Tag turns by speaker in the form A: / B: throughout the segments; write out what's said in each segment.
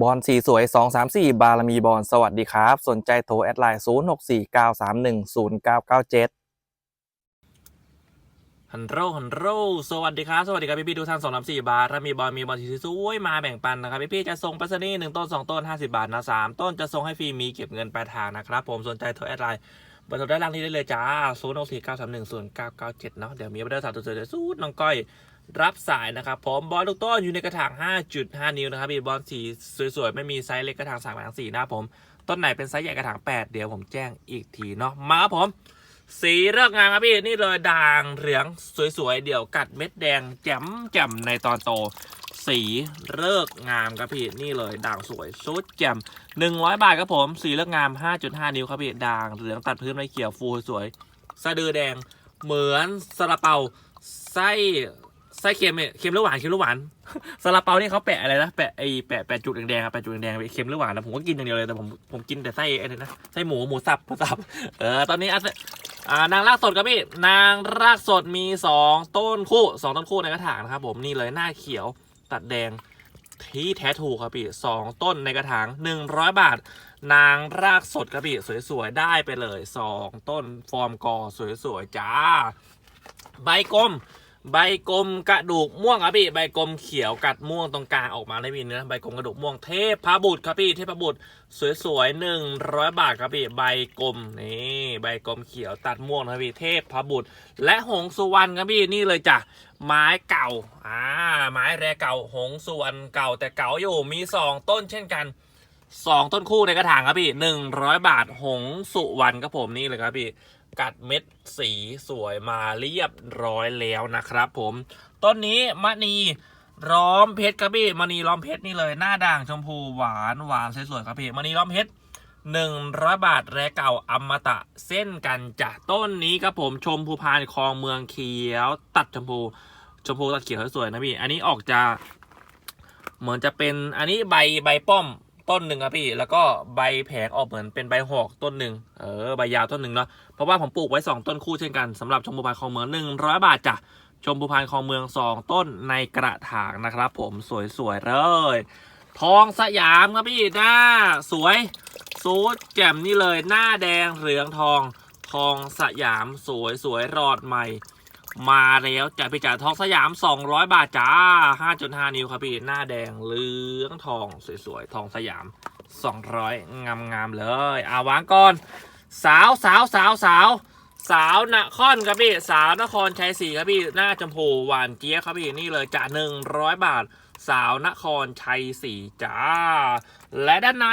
A: บอลสีสวย 234 บารมีบอลสวัสดีครับ สนใจโทรแอดไลน์ 0649310997
B: ฮันโรฮันโรสวัสดีครับ สวัสดีครับพี่พี่ๆทุกท่านสองสามสี่บาท ถ้ามีบอลมีบอลสีสวยมาแบ่งปันนะครับ พี่พี่ๆจะส่งปรษณีย์หนึ่งต้นสองต้นห้าสิบาทนะสามต้นจะส่งให้ฟรีมีเก็บเงินปลายทางนะครับ ผมสนใจโทรแอดไลน์เบอร์โทรด้านล่างนี้ได้เลยจ้าศูนย์หกสี่เก้าสามหนึ่งศูนย์เก้าเก้าเจ็ดเนาะเดี๋ยวมีเบอร์สาวตัวสวยๆสูตรน้องก้อย รับสายนะครับ ผมบอลทุกต้นอยู่ในกระถาง 5.5 นิ้วนะครับพี่บอลสีสวยๆ ไม่มีไซส์เล็กกระถางสามกระถางสี่นะครับผม ต้นไหนเป็นไซส์ใหญ่กระถาง 8 เดี๋ยวผมแจ้งอีกทีเนาะมาครับผม สีเลิกงามครับพี่นี่เลยด่างเหลืองสวยๆ เดี๋ยวกัดเม็ดแดงแจ่มแจ่มในตอนโต สีเลิกงามครับพี่นี่เลยด่างสวยชุดแจ่ม100 บาทครับผม สีเลิกงาม 5.5 นิ้วครับพี่ด่างเหลืองตัดพื้นใบเขียวฟูสวยสะดือแดงเหมือนซาลาเปาไส้ ไส้เค็มเนี่ยเค็มหรือหวานเค็มหรือหวานซาลาเปานี่เขาแปะอะไรนะแปะไอแปะแปะจุดแดงๆแปะจุดแดงๆเค็มหรือหวานนะผมก็กินอย่างเดียวเลยแต่ผมผมกินแต่ไส้ไอ้นี่นะไส้หมูหมูสับหมูสับเออตอนนี้อะอ่านางรากสดครับพี่นางรากสดมีสองต้นคู่สองต้นคู่ในกระถางนะครับผมนี่เลยหน้าเขียวตัดแดงที่แท้ถูกครับพี่สองต้นในกระถางหนึ่งร้อยบาท นางรากสดครับพี่สวยๆได้ไปเลยสองต้นฟอร์มกอสวยๆจ้า ใบกลม ใบกลมกระดูกม่วงครับพี่ใบกลมเขียวกัดม่วงตรงกลางออกมาได้มีเนื้อใบกลมกระดูกม่วงเทพพบุตรครับพี่เทพบุตรสวยๆหนึ่งร้อยบาทครับพี่ใบกลมนี่ใบกลมเขียวตัดม่วงครับพี่เทพพบุตร และหงสุวรรณครับพี่นี่เลยจ้ะไม้เก่าอ่าไม้แรเก่าหงสุวรรณเก่าแต่เก่าอยู่มีสองต้นเช่นกันสองต้นคู่ในกระถางครับพี่หนึ่งร้อยบาทหงสุวรรณครับผมนี่เลยครับพี่ กัดเม็ดสีสวยมาเรียบร้อยแล้วนะครับ ผมต้นนี้มณีล้อมเพชรครับพี่มณีล้อมเพชรนี่เลยหน้าด่างชมพูหวานหวานสวยๆครับพี่มณีล้อมเพชรหนึ่งร้อยบาทแรเก่าอมตะเส้นกันจ้ะต้นนี้ครับผมชมพูพานคลองเมืองเขียว ตัดชมพูชมพูตัดเขียวสวยๆนะพี่ อันนี้ออกจะเหมือนจะเป็นอันนี้ใบใบป้อม ต้นหนึ่งครับพี่ แล้วก็ใบแผงออกเหมือนเป็นใบหอกต้นหนึ่งเออใบยาวต้นหนึ่งเนาะเพราะว่าผมปลูกไว้ 2 ต้นคู่เช่นกันสำหรับชมพูพานคลองเมือง 100 บาทจ้ะชมพูพานคลองเมือง 2 ต้นในกระถางนะครับ ผมสวยๆเลยทองสยามครับพี่หน้าสวยสูดแจ่มนี่เลยหน้าแดงเหลืองทองทองสยามสวยสวยๆรอดใหม่ มาแล้วจ้ะพี่จ๋าทองสยาม 200 บาทจ้า 5.5 นิ้วครับพี่ หน้าแดงเหลืองทองสวยๆ ทองสยาม 200 งามๆ เลยอาวางก่อน สาวสาวสาวสาวสาวนครครับพี่ สาวนครชัยศรีครับพี่ หน้าจมพูหวานเจี๊ยบครับพี่ นี่เลยจะหนึ่งร้อยบาท สาวนครชัยศรีจ้า และด้านใน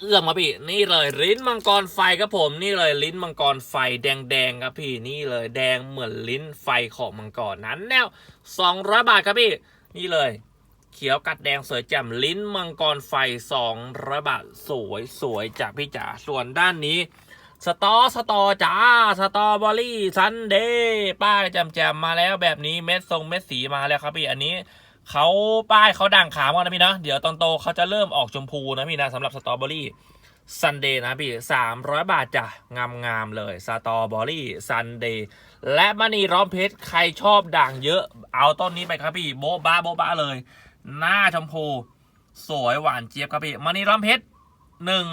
B: เอื้อมครับพี่นี่เลยลิ้นมังกรไฟครับผม นี่เลยลิ้นมังกรไฟแดงๆครับพี่นี่เลยแดงเหมือนลิ้นไฟของมังกรนั้นแนว200 บาทครับพี่ นี่เลย เขียวกัดแดงสวยแจ่มลิ้นมังกรไฟ200บาทสวยสวยจากพี่จ๋าส่วนด้านนี้ สตอสตอจ้าสตอเบอรี่ซันเดย์ป้ายแจมมาแล้วแบบนี้เม็ดทรงเม็ดสีมาแล้วครับพี่อันนี้ เขาป้ายเขาด่างขาวก่อนนะพี่นะเดี๋ยวตอนโตเขาจะเริ่มออกชมพูนะพี่นะสำหรับสตรอเบอรี่ซันเดย์นะพี่สามร้อยบาทจ้ะ งามงามๆเลยสตรอเบอรี่ซันเดย์และมณีร้อมเพชรใครชอบด่างเยอะ เอาต้นนี้ไปครับพี่ โบ๊ะบ้าโบ๊ะบ้าเลย หน้าชมพู สวยหวานเจี๊ยบครับพี่มณีร้อมเพชรหนึ่ง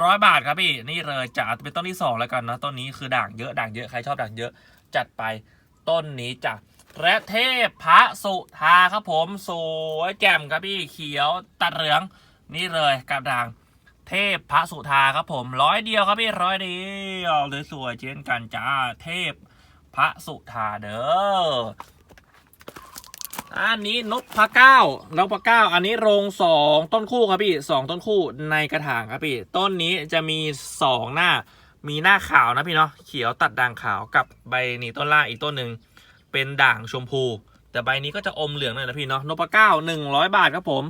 B: ร้อยบาทครับพี่ นี่เลยจะเป็นต้นที่สองแล้วกันนะต้นนี้คือด่างเยอะด่างเยอะใครชอบด่างเยอะ จัดไปต้นนี้จ้ะ และเทพพระสุธาครับผมสวยแจ่มครับพี่เขียวตัดเหลืองนี่เลยกับด่างเทพพระสุธาครับผมร้อยเดียวครับพี่ร้อยเดียวสวยเช่นกันจ้าเทพพระสุธาเด้ออันนี้นกพะเก้านกพะเก้า อันนี้โรงสองต้นคู่ครับพี่สองต้นคู่ในกระถางครับพี่ ต้นนี้จะมีสองหน้า มีหน้าขาวนะพี่เนาะเขียวตัดด่างขาวกับใบนี้ต้นล่างอีกต้นหนึ่ง เป็นด่างชมพู แต่ใบนี้ก็จะอมเหลืองหน่อยนะพี่เนาะนกพะเก้าหนึ่งร้อยบาทครับผม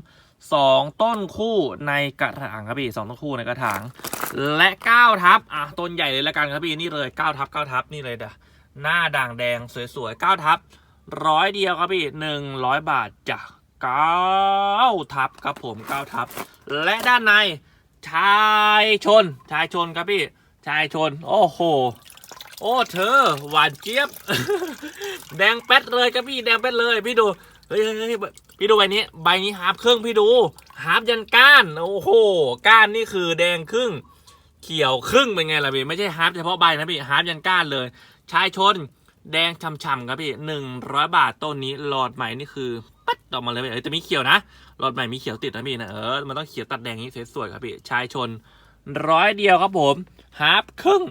B: สองต้นคู่ในกระถางครับพี่สองต้นคู่ในกระถาง และเก้าทับอะต้นใหญ่เลยละกันครับพี่นี่เลยเก้าทับเก้าทับนี่เลยเด้อหน้าด่างแดงสวยๆเก้าทับร้อยเดียวครับพี่หนึ่งร้อยบาทจ้ะเก้าทับครับผมเก้าทับ และด้านในชายชน ชายชนครับพี่ ชายชน โอ้โห โอ้เธอ หวานเจี๊ยบ แดงแป๊ดเลยครับพี่แดงแป๊ดเลยพี่ดูเฮ้ยเฮ้ยเฮ้ยพี่ดูใบนี้ ใบนี้ฮาร์ปครึ่งพี่ดูฮาร์ปยันก้านโอ้โหก้านนี่คือแดงครึ่ง เขียวครึ่งเป็นไงล่ะพี่ไม่ใช่ฮาร์ปเฉพาะใบนะพี่ฮาร์ปยันก้านเลย ชายชน แดงฉ่ำๆครับพี่หนึ่งร้อยบาทต้นนี้หลอดใหม่นี่คือปัดออกมาเลยพี่เออแต่มีเขียวนะหลอดใหม่มีเขียวติดนะพี่นะเออมันต้องเขียวตัดแดงนี้สวยๆครับพี่ชายชนร้อยเดียวครับผมฮาร์ปครึ่ง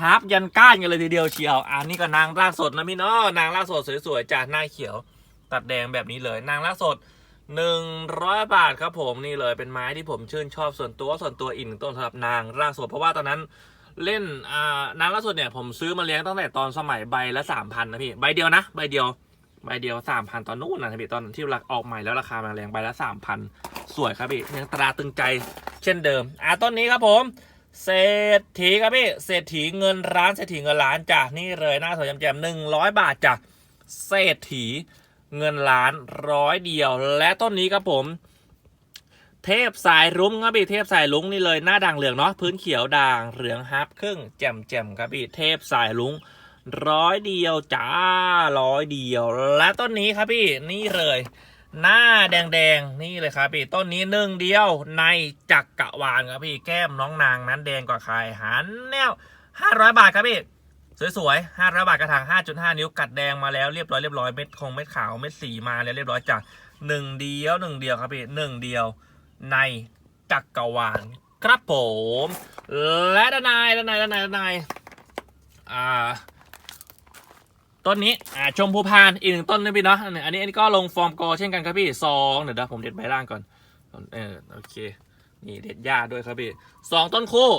B: ฮาร์ปยันก้านกันเลยทีเดียวเชียวอันนี้ก็นางรากสดนะพี่เนาะนางรากสดสวยๆจากหน้าเขียว ตัดแดงแบบนี้เลย นางรากสดหนึ่งร้อยบาทครับผมนี่เลยเป็นไม้ที่ผมชื่นชอบส่วนตัวส่วนตัวอีกหนึ่งต้นสำหรับนางรากสด เพราะว่าตอนนั้นเล่นอ่านางล่าสดเนี่ยผมซื้อมาเลี้ยงตั้งแต่ตอนสมัยใบละสามพันนะพี่ใบเดียวนะใบเดียวใบเดียวสามพันตอนนู้นนะพี่ตอนที่ราคาออกใหม่แล้วราคามาแรงใบละสามพันสวยครับพี่ยังตราตึงใจเช่นเดิมอะต้นนี้ครับผม เศรษฐีครับพี่เศรษฐีเงินร้านเศรษฐีเงินล้านจ้ะนี่เลยหน้าสวยแจ่มหนึ่งร้อยบาทจ้ะเศรษฐีเงินล้านร้อยเดียว และต้นนี้ครับผม เทพสายรุ้งครับพี่เทพสายรุ้งนี่เลยหน้าด่างเหลืองเนาะพื้นเขียวด่างเหลืองฮับครึ่งแจ่มแจ่มๆครับพี่เทพสายรุ้งร้อยเดียวจ้าร้อยเดียว และต้นนี้ครับพี่นี่เลย หน้าแดงๆ นี่เลยครับพี่ต้นนี้หนึ่งเดียวในจักกะวาลครับพี่แก้มน้องนางนั้นแดงกว่าใครหันแนวห้าร้อยบาทครับพี่สวยๆห้าร้อยบาทกระถางห้าจุดห้านิ้วกัดแดงมาแล้วเรียบร้อยเรียบร้อยเม็ดคงเม็ดขาวเม็ดสีมาแล้วเรียบร้อยจ้ะหนึ่งเดียวหนึ่งเดียวครับพี่หนึ่งเดียวในจักรวาลครับผม และด้านในด้านในด้านในด้านในอ่า ต้นนี้อ่าชมพูพานอีกหนึ่งต้นนะพี่เนาะอันนี้อันนี้ก็ลงฟอร์มกอเช่นกันครับพี่สองเดี๋ยวดะผมเด็ดใบล่างก่อนเออโอเคนี่เด็ดหญ้าด้วยครับพี่สองต้นคู่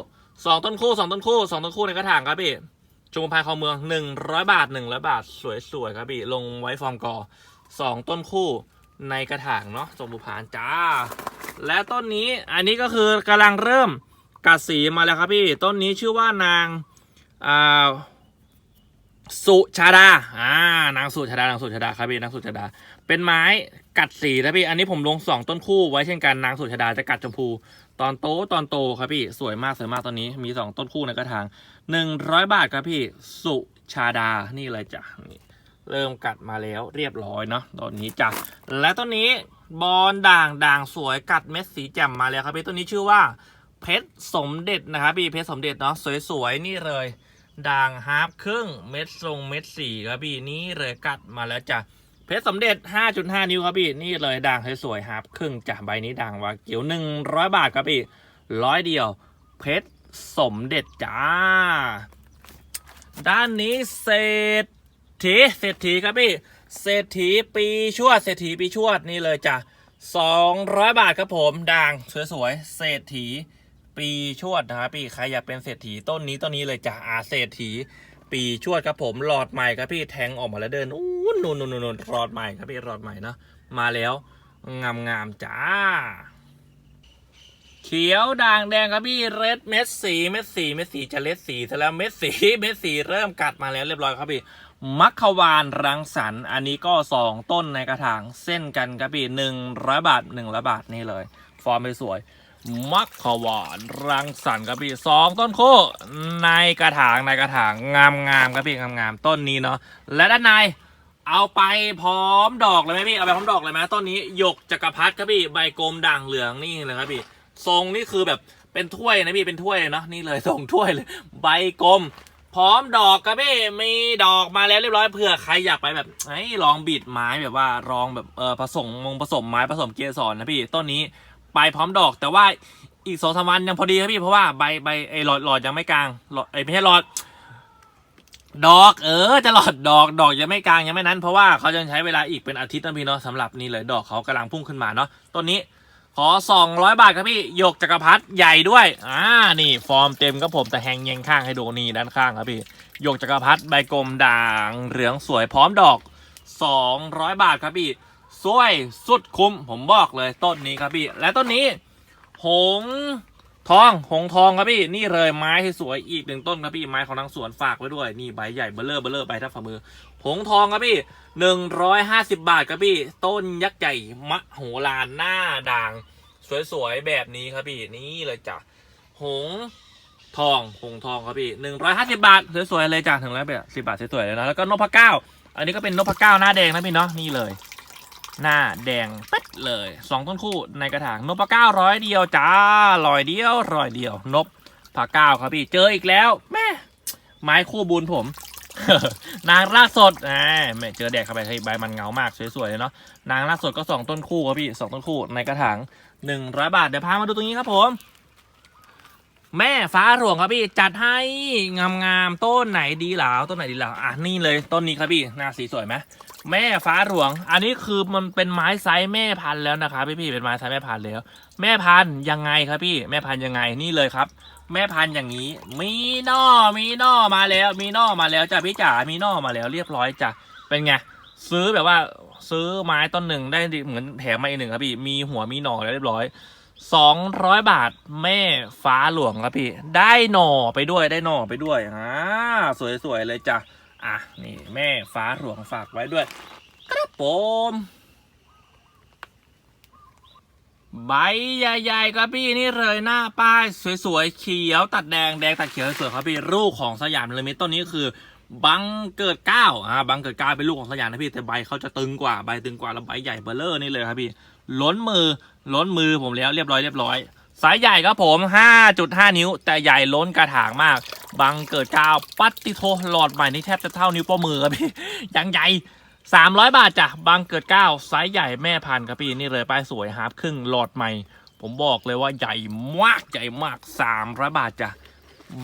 B: สองต้นคู่สองต้นคู่สองต้นคู่ในกระถางครับพี่ชมพูพานคองเมืองหนึ่งร้อยบาทหนึ่งร้อยบาทสวยๆครับพี่ลงไว้ฟอร์มกอสองต้นคู่ในกระถางเนาะชมพูพานจ้า และต้นนี้อันนี้ก็คือกำลังเริ่มกัดสีมาแล้วครับพี่ ต้นนี้ชื่อว่านางอ่า สุชาดา อ่า นางสุชาดา นางสุชาดาครับพี่ นางสุชาดา เป็นไม้กัดสีนะพี่ อันนี้ผมลงสองต้นคู่ไว้เช่นกัน นางสุชาดาจะกัดชมพู ตอนโตตอนโตครับพี่ สวยมากสวยมากตอนนี้ มีสองต้นคู่ในกระถางหนึ่งร้อยบาทครับพี่ สุชาดา นี่เลยจ้ะนี่เริ่มกัดมาแล้วเรียบร้อยเนาะตอนนี้จ้ะ และต้นนี้บอลด่างด่างสวยกัดเม็ดสีแจ่มมาแล้วครับพี่ตัวนี้ชื่อว่าเพชรสมเด็จนะครับพี่ เพชรสมเด็จเนาะสวยๆนี่เลย ด่างฮาร์ปครึ่งเม็ดทรงเม็ดสี่ครับพี่นี่เลยกัดมาแล้วจ้ะเพชรสมเด็จ 5.5 นิ้วครับพี่ นี่เลยด่างสวยๆฮาร์ปครึ่งจ้ะใบนี้ด่างวาเกี่ยว 100 บาทครับพี่ร้อยเดียว เพชรสมเด็จจ้า ด้านนี้เศรษฐีเศรษฐีครับพี่เศรษฐีปีชวดเศรษฐีปีชวดนี่เลยจ้ะสองร้อยบาทครับผมด่างสวยๆเศรษฐี ปีชวดนะครับพี่ใครอยากเป็นเศรษฐีต้นนี้ต้นนี้เลยจ้ะอาเศรษฐี ปีชวดครับผมหลอดใหม่ครับพี่แทงออกมาแล้วเดินอู้นูนนูนนูนหลอดใหม่ครับพี่หลอดใหม่เนาะมาแล้วงามงามจ้า เขียวด่างแดงครับพี่เรดเม็ดสีเม็ดสีเม็ดสีจะเลดสีซะแล้วเม็ดสีเม็ดสีเริ่มกัดมาแล้วเรียบร้อยครับพี่มัคควานรังสรรค์อันนี้ก็สองต้นในกระถางเส้นกันครับพี่หนึ่งร้อยบาทหนึ่งร้อยบาทนี่เลย ฟอร์มสวยๆ มัคควานรังสรรค์ครับพี่สองต้นโคในกระถางในกระถางงามงามครับพี่งามงามๆต้นนี้เนาะและด้านในเอาไปพร้อมดอกเลยไหมพี่เอาไปพร้อมดอกเลยไหมต้นนี้หยกจักรพรรดิครับพี่ใบกลมด่างเหลืองนี่เลยครับพี่ทรงนี่คือแบบเป็นถ้วยนะพี่เป็นถ้วยเนาะนี่เลยทรงถ้วยเลย ใบกลม พร้อมดอกครับพี่มีดอกมาแล้วเรียบร้อยเผื่อใครอยากไปแบบไอ้ลองบิดไม้แบบว่าลองแบบเออผสมมงผสมไม้ผสมเกสรนะพี่ต้นนี้ ไปพร้อมดอก แต่ว่าอีกสองสามวันยังพอดีครับพี่เพราะว่าใบใบไอ้หลอดหลอดยังไม่กลางหลอดไอ้ไม่ใช่หลอด ดอก เออ จะหลอดดอกดอกยังไม่กลางยังไม่นั้น เพราะว่าเขาจะใช้เวลาอีกเป็นอาทิตย์นะพี่เนาะสำหรับนี่เลยดอกเขากำลังพุ่งขึ้นมาเนาะต้นนี้ขอ 200 บาทครับพี่หยกจักรพรรดิใหญ่ด้วย อ่า นี่ ฟอร์มเต็มครับผมแต่แหงเยียงข้างให้ดูนี่ด้านข้างครับพี่หยกจักรพรรดิใบกลมด่างเหลืองสวยพร้อมดอก 200 บาทครับพี่ สวยสุดคุ้มผมบอกเลยต้นนี้ครับพี่ และต้นนี้ หงทอง หงทองครับพี่ นี่เลยไม้ที่สวยอีกหนึ่งต้นครับพี่ ไม้ของทางสวนฝากไว้ด้วย นี่ใบใหญ่เบลเลอร์เบลเลอร์ใบทับฝ่ามือ หงทองครับพี่หนึ่งร้อยห้าสิบบาทครับพี่ ต้นยักษ์ใหญ่มะโหฬารหน้าด่าง สวยๆแบบนี้ครับพี่ นี่เลยจ้ะ หงทอง หงทองครับพี่หนึ่งร้อยห้าสิบาท สวยๆเลยจ้ะถึงแล้วแบบสิบาทสวยๆเลยนะ แล้วก็นพเก้า อันนี้ก็เป็นนพเก้าหน้าแดงนะพี่เนาะ นี่เลย หน้าแดงเป๊ดเลยสองต้นคู่ในกระถางนพเก้าร้อยเดียวจ้าร้อยเดียวร้อยเดียวนบผาเก้าครับพี่เจออีกแล้วแม่ไม้คู่บุญผม นางรากสดแหมแม่เจอแดดเข้าไปเฮ้ยใบมันเงามากสวยๆเลยเนาะนางรากสดก็สองต้นคู่ครับพี่สองต้นคู่ในกระถางหนึ่งร้อยบาทเดี๋ยวพามาดูตรงนี้ครับผม แม่ฟ้าหลวงครับพี่จัดให้งามๆต้นไหนดีหลาวต้นไหนดีหลาวอะนี่เลยต้นนี้ครับพี่หน้าสีสวยไหมแม่ฟ้าหลวง อันนี้คือมันเป็นไม้ไซส์แม่พันธุ์แล้วนะครับพี่พี่ๆเป็นไม้ไซส์แม่พันธุ์แล้ว แม่พันธุ์ยังไงครับพี่ แม่พันธุ์ยังไงนี่เลยครับ แม่พันธุ์อย่างนี้ มีนอมีนอมาแล้ว มีนอมาแล้วจ้ะพี่จ๋ามีนอมาแล้วเรียบร้อยจ้ะเป็นไงซื้อแบบว่าซื้อไม้ต้นหนึ่งได้เหมือนแถมมาอีกหนึ่งครับพี่มีหัวมีหน่อแล้วเรียบร้อย สองร้อยบาทแม่ฟ้าหลวงครับพี่ ได้หน่อไปด้วยได้หน่อไปด้วยอ่าสวยๆเลยจ้ะอะนี่แม่ฟ้าหลวงฝากไว้ด้วย ครับผมใบใหญ่ๆครับพี่นี่เลยหน้าป้ายสวยๆเขียวตัดแดงแดงตัดเขียวสวยครับพี่ลูกของสยามเลยมิตต้นนี้คือบังเกิดเก้าอ่าบังเกิดเก้าเป็นลูกของสยามนะพี่แต่ใบเขาจะตึงกว่าใบตึงกว่าแล้วใบใหญ่เบลเลอร์นี่เลยครับพี่ล้นมือ ล้นมือผมแล้วเรียบร้อยเรียบร้อย สายใหญ่ครับผม 5.5 นิ้ว แต่ใหญ่ล้นกระถางมาก บังเกิดกาวปัตติโทหลอดใหม่นี่แทบจะเท่านิ้วโป้มือครับพี่ยังใหญ่300 บาทจ้ะบังเกิดก้าวไซส์ใหญ่แม่พันครับพี่นี่เลยป้ายสวยฮาร์ปครึ่งหลอดใหม่ ผมบอกเลยว่าใหญ่มากใหญ่มาก300บาทจ้ะ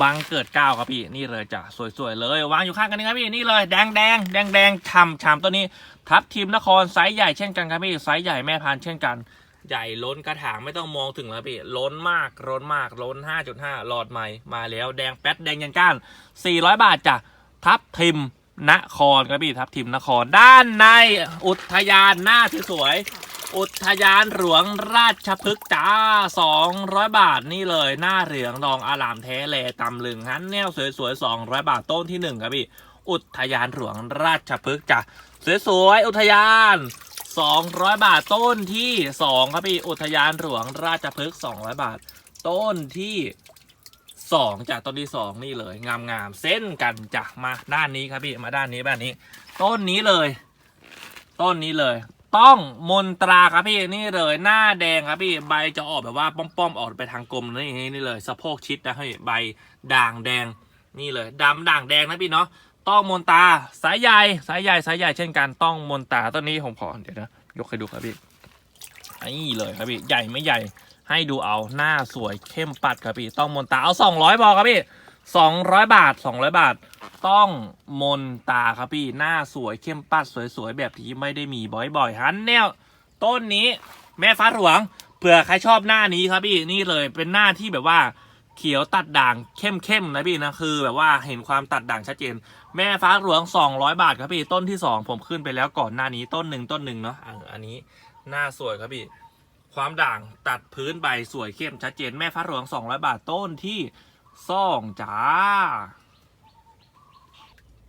B: บังเกิดก้าวครับพี่นี่เลยจ้ะสวยๆเลยวางอยู่ข้างกันนี่ครับพี่นี่เลยแดงแดงแดงแดงๆฉ่ำฉ่ำตัวนี้ ทับทีมนครไซส์ใหญ่เช่นกันครับพี่ไซส์ใหญ่แม่พันเช่นกัน ใหญ่ล้นกระถางไม่ต้องมองถึงแล้วพี่ ล้นมากล้นมากล้น 5.5 หลอดใหม่มาแล้วแดงแป๊ดแดงยันก้าน 400 บาทจ้ะทับทิมนครครับพี่ทับทิมนครด้านในอุทยานหน้าสวยๆอุทยานหลวงราชพฤกษ์จ้า 200 บาทนี่เลย หน้าเหลืองรองอารามแท้แลตำลึงฮันแนวสวยๆ 200 บาทต้นที่หนึ่งครับพี่ อุทยานหลวงราชพฤกษ์จ้ะสวยๆ อุทยาน 200 บาทต้นที่ 2 ครับพี่อุทยานหลวงราชพฤกษ์200 บาท ต้นที่ 2จากต้นที่ 2 นี่เลยงามๆเส้นกันจ้ะมาด้านนี้ครับพี่มาด้านนี้แบบนี้ ต้นนี้เลย ต้นนี้เลย ต้องมนตราครับพี่นี่เลยหน้าแดงครับพี่ใบจะออกแบบว่าป้อมๆออกไปทางกลมนี่นี่เลย สะโพกชิดนะพี่ใบด่างแดงนี่เลยดำด่างแดงนะพี่เนาะ ต้องมนตาสายใหญ่สายใหญ่สายใหญ่เช่นกันต้องมนตาต้นนี้ผมขอเดี๋ยวนะยกให้ดูครับพี่นี่เลยครับพี่ใหญ่ไม่ใหญ่ให้ดูเอาหน้าสวยเข้มปัดครับพี่ต้องมนตาเอาสองร้อยพอครับพี่สองร้อยบาทสองร้อยบาท ต้องมนตาครับพี่หน้าสวยเข้มปัดสวยๆแบบที่ไม่ได้มีบ่อยๆฮันแนวต้นนี้แม่ฟ้าหลวงเผื่อใครชอบหน้านี้ครับพี่นี่เลยเป็นหน้าที่แบบว่าเขียวตัดด่างเข้มๆนะพี่นะคือ แบบว่าเห็นความตัดด่างชัดเจน แม่ฟ้าหลวง 200 บาทครับพี่ต้นที่ 2 ผมขึ้นไปแล้วก่อนหน้านี้ต้นหนึ่งต้นหนึ่งเนาะอะอันนี้หน้าสวยครับพี่ความด่างตัดพื้นใบสวยเข้มชัดเจนแม่ฟ้าหลวง 200 บาทต้นที่สองจ้า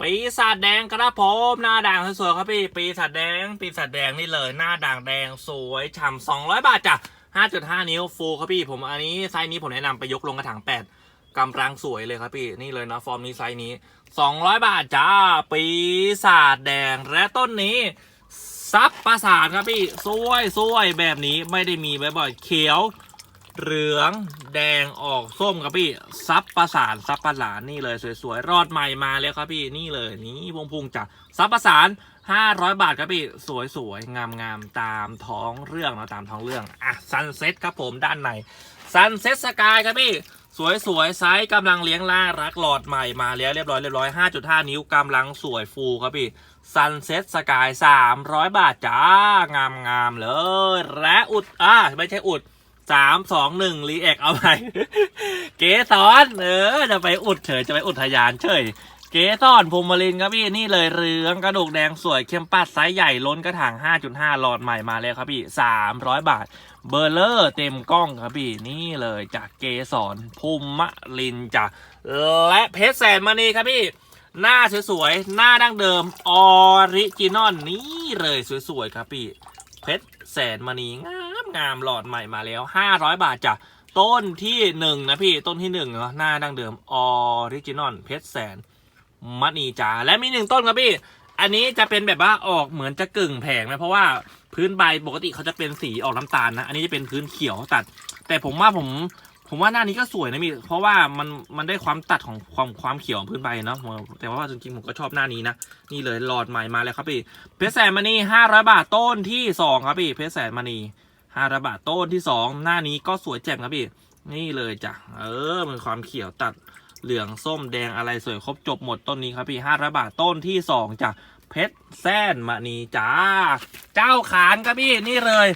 B: ปีศาจแดงครับผมหน้าด่างสวยๆครับพี่ปีศาจแดง ปีศาจแดงนี่เลย หน้าด่างแดงสวยฉ่ำ200 บาทจ้ะ5.5 นิ้วฟูครับพี่ผมอันนี้ไซส์นี้ผมแนะนำไปยกลงกระถาง8 กำลังสวยเลยครับพี่ นี่เลยนะ ฟอร์มนี้ไซส์นี้ 200 บาทจ้า ปีศาจแดง และต้นนี้ ซับประสานครับพี่สวยสวยแบบนี้ไม่ได้มีบ่อยๆเขียวเหลืองแดงออกส้มครับพี่ ซับประสานซับประสานนี่เลยสวยๆ รอดใหม่มาแล้วครับพี่นี่เลยนี่พงพุงจ้ะซับประสาน 500 บาทครับพี่ สวยๆ งามๆ ตามท้องเรื่องนะตามท้องเรื่อง อะซันเซ็ตครับผมด้านในซันเซ็ตสกายครับพี่ สวยสวยไซส์กำลังเลี้ยงล่ารักหลอดใหม่มาแล้วเรียบร้อยเรียบร้อย 5.5 นิ้วกำลังสวยฟูครับพี่ซันเซ็ตสกาย 300 บาทจ้างามงามเลย และอุด อะไม่ใช่อุดสามสองหนึ่งรีแอคเอาไปเกสอน เออ จะไปอุดเฉยจะไปอุดทยานเฉย เกสอนภูมิลินครับพี่นี่เลยเรืองกระดูกแดงสวยเข้มปัดไซส์ใหญ่ล้นกระถาง 5.5 หลอดใหม่มาแล้วครับพี่ 300 บาท เบอร์เลอร์เต็มกล้องครับพี่นี่เลยจากเกสอนภูมิลินจ้ะและเพชรแสนมณีครับพี่ หน้าสวยๆหน้าดั้งเดิมออริจินอลนี่เลยสวยๆครับพี่ เพชรแสนมณีงามงามหลอดใหม่มาแล้ว 500 บาทจ้ะต้นที่หนึ่งนะพี่ต้นที่หนึ่งเนาะหน้าดั้งเดิมออริจินอลเพชรแสน มณีจ้าและมีหนึ่งต้นครับพี่ อันนี้จะเป็นแบบว่าออกเหมือนจะกึ่งแผงนะเพราะว่าพื้นใบปกติเขาจะเป็นสีออกน้ำตาลนะ อันนี้จะเป็นพื้นเขียวตัด แต่ผมว่าผมผมว่าหน้านี้ก็สวยนะมีเพราะว่ามันมันได้ความตัดของความความเขียวของพื้นใบเนาะแต่ว่าจริงๆผมก็ชอบหน้านี้นะนี่เลยหลอดใหม่มาแล้วครับพี่เพชรแสนมณีห้าร้อยบาทต้นที่สองครับพี่เพชรแสนมณีห้าร้อยบาทต้นที่สองหน้านี้ก็สวยแจ่มครับพี่นี่เลยจ้ะเออมันความเขียวตัด เหลืองส้มแดงอะไรสวยครบจบหมดต้นนี้ครับพี่ห้าร้อยบาทต้นที่สองจ้ะเพชรแสนมณีจ้า เจ้าขานครับพี่นี่เลย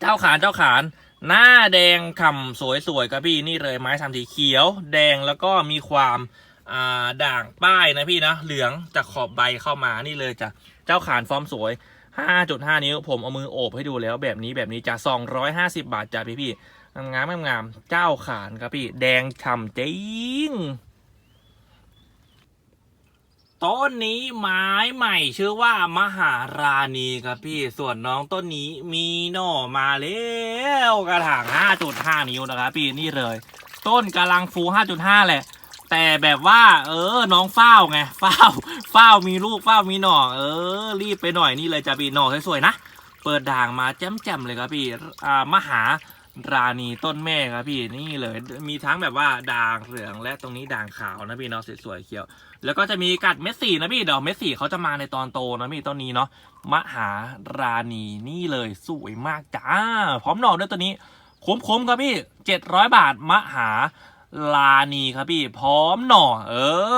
B: เจ้าขานเจ้าขาน หน้าแดงคำสวยๆครับพี่นี่เลยไม้ทำสีเขียว แดงแล้วก็มีความอ่าด่างป้ายนะพี่นะเหลืองจากขอบใบเข้ามานี่เลยจ้ะเจ้าขานฟอร์มสวย 5.5 นิ้วผมเอามือโอบให้ดูแล้วแบบนี้แบบนี้จะ250 บาทจ้ะพี่พี่ งามๆงามๆเจ้าขานครับพี่ แดงฉ่ำจริงต้นนี้ไม้ใหม่ชื่อว่ามหาราณีครับพี่ ส่วนน้องต้นนี้มีหน่อมาแล้วกระถาง 5.5 นิ้วนะครับพี่นี่เลย ต้นกำลังฟู 5.5 แหละ แต่แบบว่า เออ น้องเฝ้าไงเฝ้าเฝ้ามีลูกเฝ้ามีหน่อ เออ รีบไปหน่อยนี่เลยจะพี่หน่อสวยๆนะ เปิดด่างมาแจ่มๆเลยครับพี่ อ่ามหา ราณีต้นแม่ครับพี่นี่เลยมีทั้งแบบว่าด่างเหลืองและตรงนี้ด่างขาวนะพี่เนาะสวยๆเขียว แล้วก็จะมีกัดเม็ดสีนะพี่ดอกเม็ดสีเขาจะมาในตอนโตนะพี่ต้นนี้เนาะมหาราณีนี่เลยสวยมากจ้า พร้อมหน่อด้วยตัวนี้คุ้มๆครับพี่เจ็ดร้อยบาทมหาลานีครับพี่ พร้อมหน่อ เอ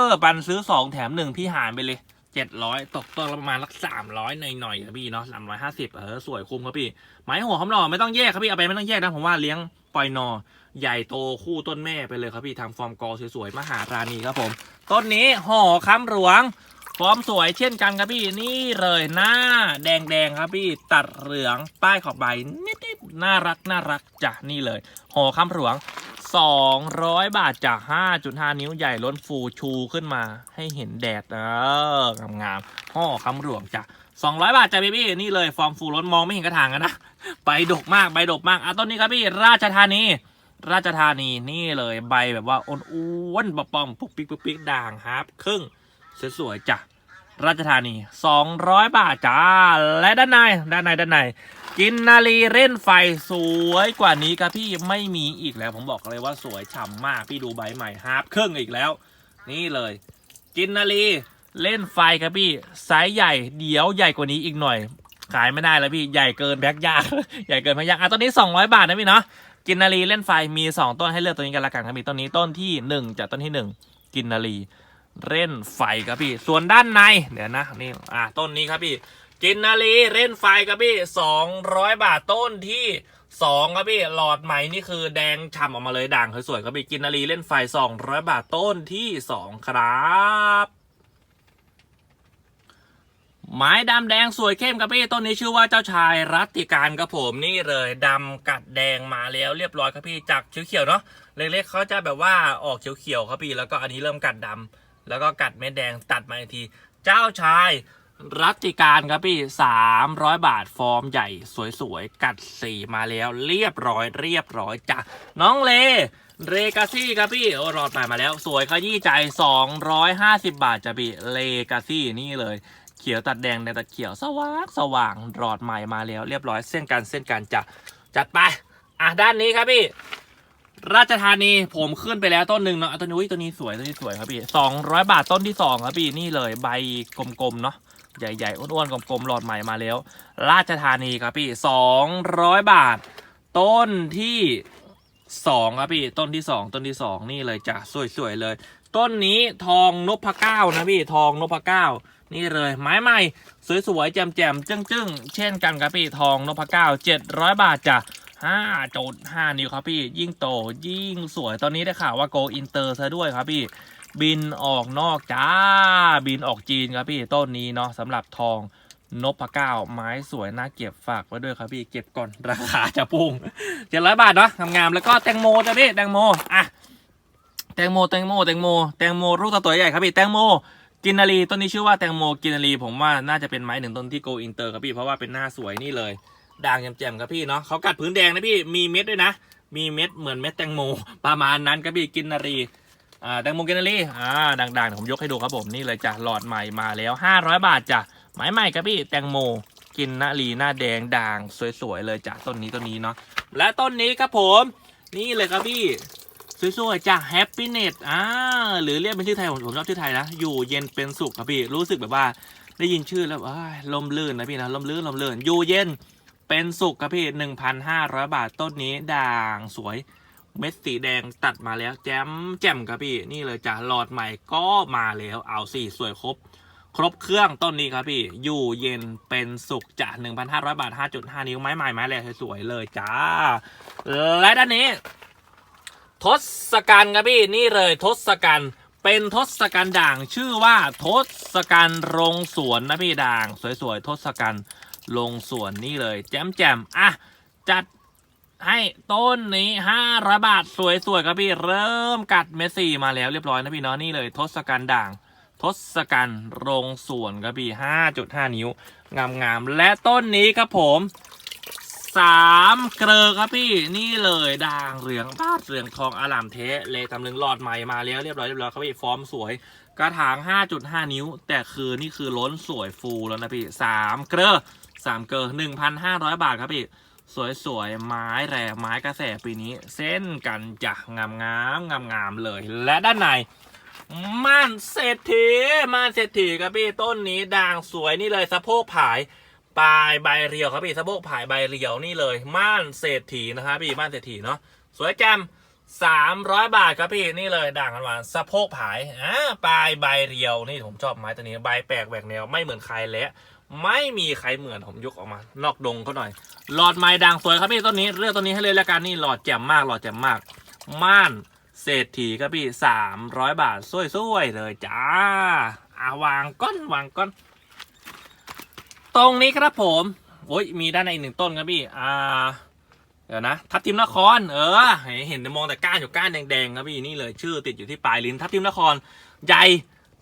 B: อ ปันซื้อสองแถมหนึ่งพี่หารไปเลย เจ็ดร้อยตกต้นละประมาณรักสามร้อยหน่อยๆครับพี่เนาะสามร้อยห้าสิบเออสวยคุ้มครับพี่ไม้หัวหอมหน่อไม่ต้องแยกครับพี่เอาไปไม่ต้องแยกนะผมว่าเลี้ยงปล่อยหนอใหญ่โตคู่ต้นแม่ไปเลยครับพี่ทำฟอร์มกอสวยๆมหารานีครับผม ต้นนี้ห่อค้ำหลวง ฟอร์มสวยเช่นกันครับพี่นี่เลยหน้าแดงๆครับพี่ตัดเหลืองป้ายขอบใบนิดๆน่ารักน่ารักจ้ะนี่เลยห่อคำหลวง 200 บาทจาก 5.5 นิ้วใหญ่ล้นฟูชูขึ้นมาให้เห็นแดดเอองามๆห่อคำหลวงจ้ะ200 บาทจ้ะพี่พี่นี่เลยฟอร์มฟูล้นมองไม่เห็นกระถางกันนะใบดกมากใบดกมากอะต้นนี้ครับพี่ราชธานีราชธานีนี่เลยใบแบบว่าอ้วนๆปอมๆปุกปิกปุกปิกด่างฮาร์ปครึ่งสวยๆจ้ะ ราชธานี 200 บาทจ้า และด้านในด้านในด้านใน กินนารีเล่นไฟสวยกว่านี้ครับพี่ไม่มีอีกแล้วผมบอกเลยว่าสวยฉ่ำมากพี่ดูใบใหม่ฮาร์ปครึ่งอีกแล้ว นี่เลย กินนารีเล่นไฟครับพี่ไซส์ใหญ่เดี๋ยวใหญ่กว่านี้อีกหน่อย ขายไม่ได้แล้วพี่ใหญ่เกินแบ็กยากใหญ่เกินแพ็กยากอะต้นนี้ 200 บาทนะพี่เนาะกินนารีเล่นไฟมี 2 ต้นให้เลือกตัวนี้กันละกันครับพี่ต้นนี้ต้นที่ 1จากต้นที่ 1 กินนารี เล่นไฟครับพี่ ส่วนด้านในเดี๋ยวนะนี่อะต้นนี้ครับพี่กินนารีเล่นไฟครับพี่สองร้อยบาทต้นที่สองครับพี่หลอดใหม่นี่คือแดงฉ่ำออกมาเลยด่างสวยๆครับพี่กินนารีเล่นไฟสองร้อยบาทต้นที่สองครับไม้ดำแดงสวยเข้มครับพี่ต้นนี้ชื่อว่าเจ้าชายรัตติการครับผมนี่เลยดำกัดแดงมาแล้วเรียบร้อยครับพี่จากเขียวๆเนาะเล็กๆเขาจะแบบว่าออกเขียวๆครับพี่แล้วก็อันนี้เริ่มกัดดำ แล้วก็กัดเม็ดแดงตัดมาอีกที เจ้าชายรัติการครับพี่สามร้อยบาทฟอร์มใหญ่สวยๆ กัดสีมาแล้วเรียบร้อยเรียบร้อยจ้ะน้องเลเรกาซี่ครับพี่โอ้รอดไปมาแล้ว สวยขยี้ใจ 250 บาทจะพี่เลกาซี่นี่เลย เขียวตัดแดงแดงตัดเขียวสว่างสว่างรอดใหม่มาแล้ว เรียบร้อยเส้นกันเส้นกันจะจัดไป อะด้านนี้ครับพี่ ราชธานีผมขึ้นไปแล้วต้นหนึ่งเนาะต้นนี้ต้นนี้สวยต้นนี้สวยครับพี่สองร้อยบาทต้นที่สองครับพี่นี่เลยใบกลมๆเนาะใหญ่ๆอ้วนๆกลมๆหลอดใหม่มาแล้ว ราชธานีครับพี่สองร้อยบาท ต้นที่สองครับพี่ต้นที่สองต้นที่สองนี่เลยจ้ะสวยๆเลย ต้นนี้ทองนพเก้านะพี่ทองนพเก้านี่เลยไม้ใหม่สวยๆแจ่มๆจึ้งๆ เช่นกันครับพี่ทองนพเก้าเจ็ดร้อยบาทจ้ะ ห้าจุดห้านิ้วครับพี่ ยิ่งโตยิ่งสวยตอนนี้ได้ข่าวว่าโกอินเตอร์ซะด้วยครับพี่ บินออกนอกจ้า บินออกจีนครับพี่ต้นนี้เนาะสำหรับทองนพเก้าไม้สวยน่าเก็บฝากไว้ด้วยครับพี่เก็บก่อนราคาจะพุ่งเจ็ดร้อยบาทเนาะงามๆแล้วก็แตงโมจ้ะพี่แตงโมอะแตงโมแตงโมแตงโมแตงโมลูกตัวใหญ่ครับพี่แตงโมกินนารีต้นนี้ชื่อว่าแตงโมกินนารีผมว่าน่าจะเป็นไม้หนึ่งต้นที่โกอินเตอร์ครับพี่เพราะว่าเป็นหน้าสวยนี่เลย ด่างแจ่มๆครับพี่เนาะเขากัดพื้นแดงนะพี่มีเม็ดด้วยนะ มีเม็ดเหมือนเม็ดแตงโมประมาณนั้นครับพี่กินนารีอ่าแตงโมเกนนารีอ่าดังๆผมยกให้ดูครับผมนี่เลยจ้ะหลอดใหม่มาแล้ว 500 บาทจ้ะไม้ใหม่ครับพี่แตงโมกินนารีหน้าแดงด่างสวยๆเลยจ้ะต้นนี้ต้นนี้เนาะและต้นนี้ครับผม นี่เลยครับพี่สวยๆจาก Happiness อ่าหรือเรียกเป็นชื่อไทยผมผมชอบชื่อไทยนะ อยู่เย็นเป็นสุขครับพี่ รู้สึกแบบว่า ได้ยินชื่อแล้วอ้ายลมลื่นนะพี่นะลมลื่นลมลื่นอยู่เย็น เป็นสุขครับพี่1,500บาทต้นนี้ด่างสวยเม็ดสีแดงตัดมาแล้วแจ่มแจ่มครับพี่ นี่เลยจ้ะหลอดใหม่ก็มาแล้วเอาสี่สวยครบ ครบเครื่องต้นนี้ครับพี่ อยู่เย็นเป็นสุขจ้ะ1,500บาท5.5นิ้วไม้ใหม่ไม้แรกสวยเลยจ้า และด้านนี้ ทศกัณฐ์ครับพี่นี่เลยทศกัณฐ์เป็นทศกัณฐ์ด่างชื่อว่าทศกัณฐ์โรงสวนนะพี่ด่าง สวยๆทศกัณฐ์ ลงสวนนี่เลย แจมแจมอะ จัดให้ต้นนี้ห้าร้อยบาท สวยๆครับพี่เริ่มกัดเมสซี่มาแล้วเรียบร้อยนะพี่เนาะนี่เลย ทศกัณฐ์ด่าง ทศกัณฐ์โรงสวนครับพี่ห้าจุดห้านิ้ว งามๆและต้นนี้ครับผมสามเกลอครับพี่นี่เลยด่างเหลืองบ้าเหลืองทองอลามเทะเลยตำลึงหลอดใหม่มาแล้วเรียบร้อยเรียบร้อยครับพี่ฟอร์มสวย กระถาง 5.5 นิ้ว แต่คือนี่คือล้นสวยฟูแล้วนะพี่สามเกลอ สามเกลอ1,500บาทครับพี่ สวยๆ ไม้แรงไม้กระแสปีนี้ เส้นกันจ้ะงามงามงามงามเลย และด้านในม่านเศรษฐีม่านเศรษฐีครับพี่ต้นนี้ด่างสวยนี่เลยสะโพกผายปลายใบเรียวครับพี่สะโพกผายใบเรียวนี่เลย ม่านเศรษฐีนะครับพี่ม่านเศรษฐีเนาะสวยแจ่มสามร้อยบาทครับพี่นี่เลยด่างกันหวานสะโพกผายอ่าปลายใบเรียวนี่ผมชอบไม้ตัวนี้ใบแปลกแหวกแนวไม่เหมือนใครและ ไม่มีใครเหมือนผมยกออกมา นอกดงเขาหน่อย หลอดไม้ด่างสวยครับพี่ต้นนี้เลือกต้นนี้ให้เลยแล้วกันนี่หลอดแจ่มมากหลอดแจ่มมาก ม่านเศรษฐีครับพี่สามร้อยบาทสวยๆเลยจ้าอาวางก้อนวางก้อน ตรงนี้ครับผมโอ้ยมีด้านในอีกหนึ่งต้นครับพี่อ่าเดี๋ยวนะทับทิมนคร เออ เห็นเห็นมองแต่ก้านอยู่ก้านแดงๆครับพี่นี่เลยชื่อติดอยู่ที่ปลายลิ้นทับทิมนครใหญ่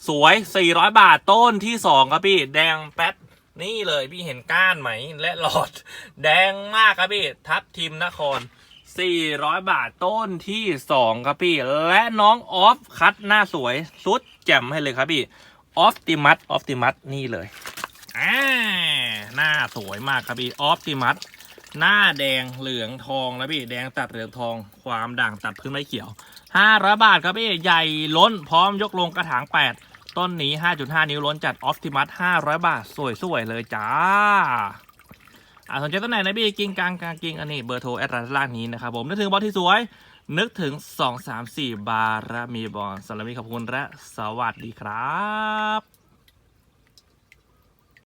B: สวย 400 บาทต้นที่ 2 ครับพี่ แดงแป๊ด นี่เลยพี่เห็นก้านไหมและหลอดแดงมากครับพี่ ทับทิมนคร 400 บาทต้นที่ 2 ครับพี่ และน้องออฟคัดหน้าสวยสุดแจ่มให้เลยครับพี่ออฟติมัสออฟติมัสนี่เลยอ่าหน้าสวยมากครับพี่ออฟติมัสหน้าแดงเหลืองทองแล้วพี่แดงตัดเหลืองทองความด่างตัดพื้นไม้เขียวห้าร้อยบาทครับพี่ใหญ่ล้นพร้อมยกลงกระถางแปด ต้นนี้ 5.5 นิ้วล้นจัดออฟติมัส500 บาท สวย ๆ เลยจ้า อ่าสนใจต้นไหนนะพี่กิ้งกลางกลางกิ้งอันนี้เบอร์โทรแอดไลน์ล่างนี้นะครับผมนึกถึงบอลที่สวย นึกถึง 2 3 4 บารมีบอลสำหรับนี้ขอบคุณและสวัสดีครับ